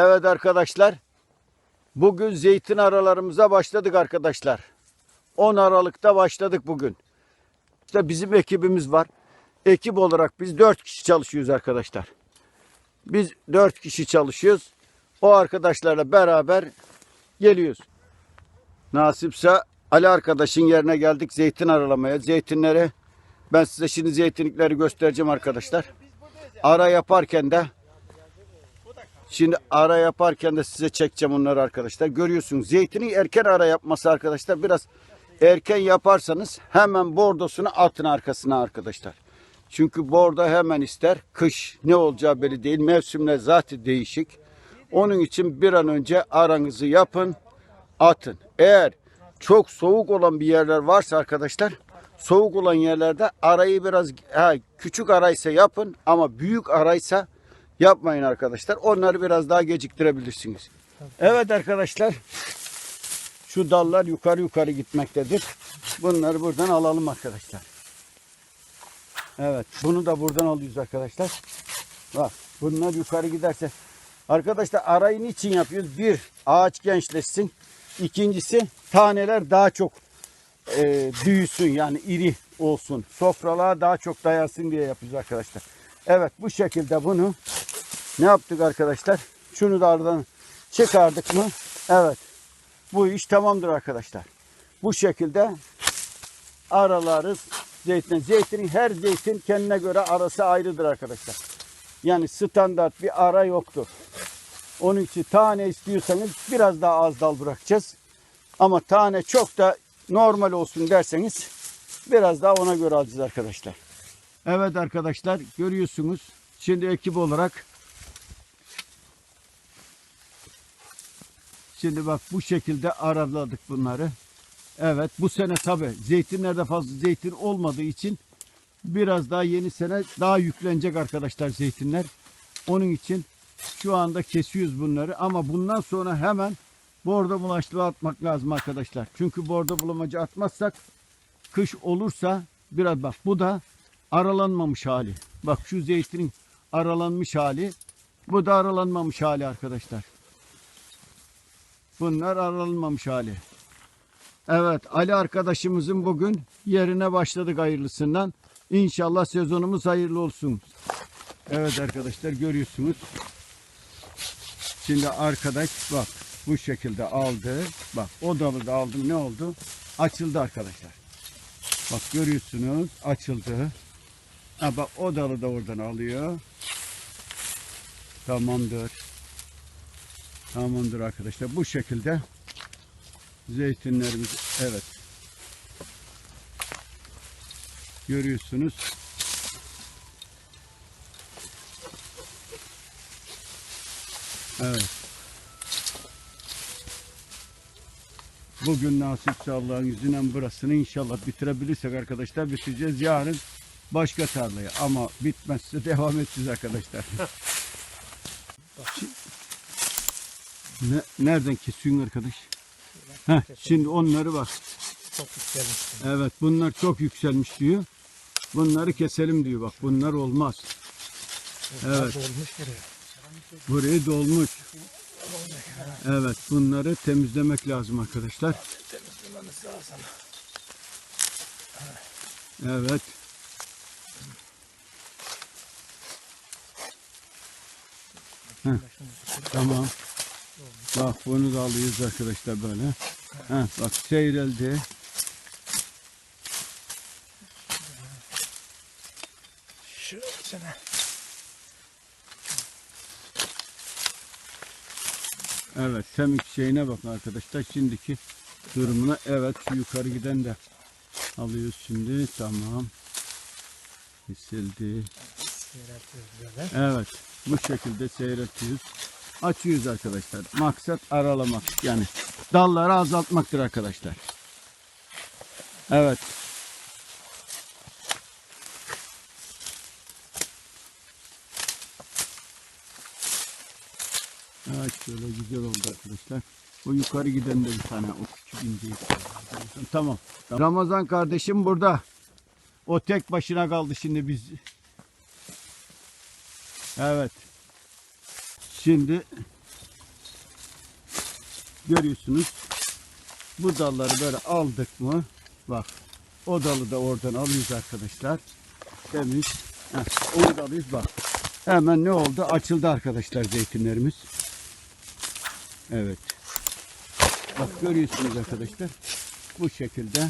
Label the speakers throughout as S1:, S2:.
S1: Evet arkadaşlar. Bugün zeytin aralarımıza başladık arkadaşlar. 10 Aralık'ta başladık bugün. İşte bizim ekibimiz var. Ekip olarak biz 4 kişi çalışıyoruz arkadaşlar. Biz 4 kişi çalışıyoruz. O arkadaşlarla beraber geliyoruz. Nasipse Ali arkadaşın yerine geldik zeytin aralamaya. Zeytinleri ben size şimdi zeytinlikleri göstereceğim arkadaşlar. Ara yaparken de Şimdi ara yaparken de size çekeceğim onları arkadaşlar. Görüyorsunuz zeytinin erken ara yapması arkadaşlar biraz erken yaparsanız hemen bordosunu atın arkasına arkadaşlar. Çünkü bordo hemen ister. Kış ne olacağı belli değil. Mevsimler zaten değişik. Onun için bir an önce aranızı yapın, atın. Eğer çok soğuk olan bir yerler varsa arkadaşlar, soğuk olan yerlerde arayı biraz ha, küçük araysa yapın ama büyük araysa yapmayın arkadaşlar. Onları biraz daha geciktirebilirsiniz. Evet arkadaşlar. Şu dallar yukarı yukarı gitmektedir. Bunları buradan alalım arkadaşlar. Evet. Bunu da buradan alıyoruz arkadaşlar. Bak bunlar yukarı giderse. Arkadaşlar arayı niçin yapıyoruz? Bir, ağaç gençleşsin. İkincisi taneler daha çok e, büyüsün yani iri olsun. Sofralığa daha çok dayansın diye yapıyoruz arkadaşlar. Evet bu şekilde bunu ne yaptık arkadaşlar? Şunu da aradan çıkardık mı? Evet. Bu iş tamamdır arkadaşlar. Bu şekilde aralarız zeytin. Zeytinin her zeytin kendine göre arası ayrıdır arkadaşlar. Yani standart bir ara yoktur. Onun için tane istiyorsanız biraz daha az dal bırakacağız. Ama tane çok da normal olsun derseniz biraz daha ona göre alacağız arkadaşlar. Evet arkadaşlar görüyorsunuz. Şimdi ekip olarak Şimdi bak bu şekilde araladık bunları. Evet bu sene tabi zeytinlerde fazla zeytin olmadığı için biraz daha yeni sene daha yüklenecek arkadaşlar zeytinler. Onun için şu anda kesiyoruz bunları ama bundan sonra hemen bordo bulaşlığı atmak lazım arkadaşlar. Çünkü bordo bulamacı atmazsak kış olursa biraz bak bu da aralanmamış hali. Bak şu zeytinin aralanmış hali. Bu da aralanmamış hali arkadaşlar. Bunlar aralanmamış hali. Evet Ali arkadaşımızın bugün yerine başladık hayırlısından. İnşallah sezonumuz hayırlı olsun. Evet arkadaşlar görüyorsunuz. Şimdi arkadaş bak bu şekilde aldı. Bak o dalı da aldım ne oldu? Açıldı arkadaşlar. Bak görüyorsunuz açıldı. Ha bak o dalı da oradan alıyor. Tamamdır. Tamamdır arkadaşlar. Bu şekilde zeytinlerimiz evet. Görüyorsunuz. Evet. Bugün nasipse Allah'ın izniyle burasını inşallah bitirebilirsek arkadaşlar bitireceğiz. Yarın başka tarlaya ama bitmezse devam edeceğiz arkadaşlar. Ne, nereden kesiyorsun arkadaş? Heh, şimdi onları bak.
S2: Çok yükselmiş.
S1: Evet bunlar çok yükselmiş diyor. Bunları keselim diyor bak. Bunlar olmaz. Evet.
S2: Buraya.
S1: Burayı dolmuş. Evet bunları temizlemek lazım arkadaşlar. Evet. Heh, tamam. Bak bunu da alıyoruz arkadaşlar böyle. Heh, bak seyreldi.
S2: Şu sene.
S1: Evet semik şeyine bakın arkadaşlar. Şimdiki durumuna evet şu yukarı giden de alıyoruz şimdi. Tamam. Kesildi. Evet. Bu şekilde seyretiyoruz. Açıyoruz arkadaşlar. Maksat aralamak. Yani dalları azaltmaktır arkadaşlar. Evet. Evet şöyle güzel oldu arkadaşlar. O yukarı giden de bir tane o küçük inceyi. Tamam. Ramazan kardeşim burada. O tek başına kaldı şimdi biz. Evet. Şimdi görüyorsunuz. Bu dalları böyle aldık mı? Bak o dalı da oradan alıyoruz arkadaşlar. Temiz. Heh, onu da alıyoruz bak. Hemen ne oldu? Açıldı arkadaşlar zeytinlerimiz. Evet. Bak görüyorsunuz arkadaşlar. Bu şekilde.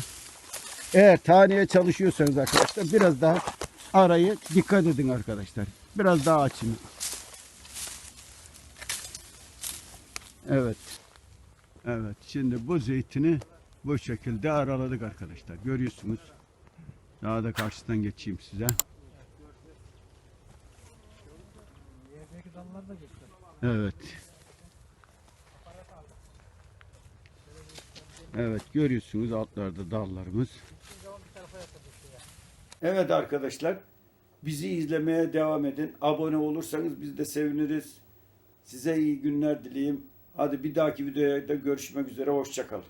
S1: Eğer taneye çalışıyorsanız arkadaşlar biraz daha arayı dikkat edin arkadaşlar. Biraz daha açın. Evet. Evet. Şimdi bu zeytini bu şekilde araladık arkadaşlar. Görüyorsunuz. Daha da karşıdan geçeyim size. Evet. Evet görüyorsunuz altlarda dallarımız. Evet arkadaşlar bizi izlemeye devam edin. Abone olursanız biz de seviniriz. Size iyi günler dileyim. Hadi bir dahaki videoda görüşmek üzere. Hoşçakalın.